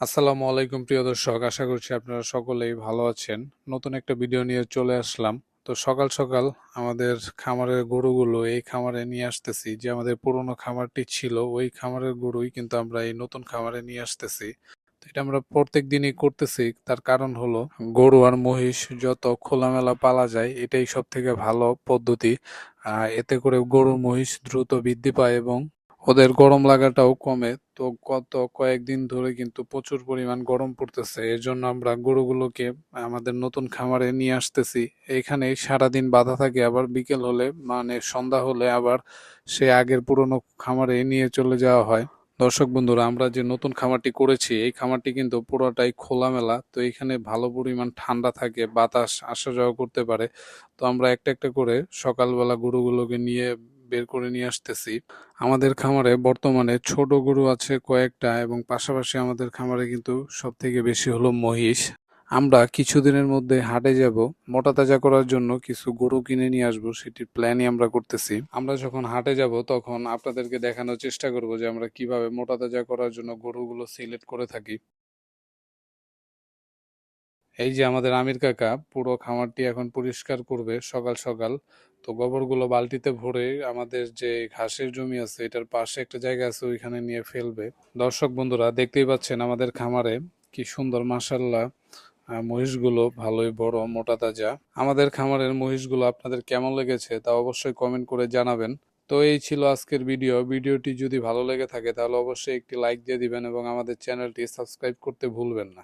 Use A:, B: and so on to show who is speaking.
A: আসসালামু আলাইকুম, প্রিয় দর্শক। আশা করছি আপনারা সকলেই ভালো আছেন। নতুন একটা ভিডিও নিয়ে চলে আসলাম। তো সকাল সকাল আমাদের খামারের গরুগুলো এই খামারে নিয়ে আসতেছি। যে আমাদের পুরনো খামারটি ছিল, ওই খামারের গরুই কিন্তু আমরা এই নতুন খামারে নিয়ে আসতেছি। তো এটা আমরা প্রত্যেক দিনই করতেছি। তার কারণ হলো, গরু আর মহিষ যত খোলামেলা পালা যায়, এটাই সব থেকে ভালো পদ্ধতি। এতে করে গরু মহিষ দ্রুত বৃদ্ধি পায় এবং ওদের গরম লাগাটাও কমে। তো গত কয়েকদিন ধরে কিন্তু প্রচুর পরিমাণ গরম পড়তেছে। এর জন্য আমরা গরুগুলোকে, আমাদের নতুন খামারে নিয়ে আসতেছি। এইখানে সারাদিন বাধা থাকে, আবার বিকেল হলে মানে সন্ধ্যা হলে আবার সে আগের পুরনো খামারে নিয়ে চলে যাওয়া হয়। দর্শক বন্ধুরা, আমরা যে নতুন খামারটি করেছি, এই খামারটি কিন্তু পুরোটাই খোলামেলা। তো এখানে ভালো পরিমাণ ঠান্ডা থাকে, বাতাস আসা যাওয়া করতে পারে। তো আমরা একটা একটা করে সকালবেলা গরুগুলোকে নিয়ে বের করে নিয়ে আসতেছি। আমাদের খামারে বর্তমানে ছোট গরু আছে কয়েকটা এবং পাশাপাশি আমাদের খামারে কিন্তু সব থেকে বেশি হলো মহিষ। আমরা কিছুদিনের মধ্যে হাটে যাব, মোটা তাজা করার জন্য কিছু গরু কিনে নিয়ে আসব, সেটির প্ল্যানই আমরা করতেছি। আমরা যখন হাটে যাব তখন আপনাদেরকে দেখানোর চেষ্টা করব যে আমরা কীভাবে মোটা তাজা করার জন্য গরুগুলো সিলেক্ট করে থাকি। এই যে আমাদের আমির কাকা পুরো খামারটি এখন পরিষ্কার করবে সকাল সকাল, তো গোবরগুলো বালতিতে ভরে আমাদের যে ঘাসের জমি আছে এটার পাশে একটা জায়গা আছে ওইখানে নিয়ে ফেলবে। দর্শক বন্ধুরা, দেখতেই পাচ্ছেন আমাদের খামারে কি সুন্দর মাসাল্লাহ মহিষগুলো ভালোই বড়, মোটা তাজা। আমাদের খামারের মহিষগুলো আপনাদের কেমন লেগেছে তা অবশ্যই কমেন্ট করে জানাবেন। তো এই ছিল আজকের ভিডিও ভিডিওটি যদি ভালো লেগে থাকে তাহলে অবশ্যই একটি লাইক দিয়ে দিবেন এবং আমাদের চ্যানেলটি সাবস্ক্রাইব করতে ভুলবেন না।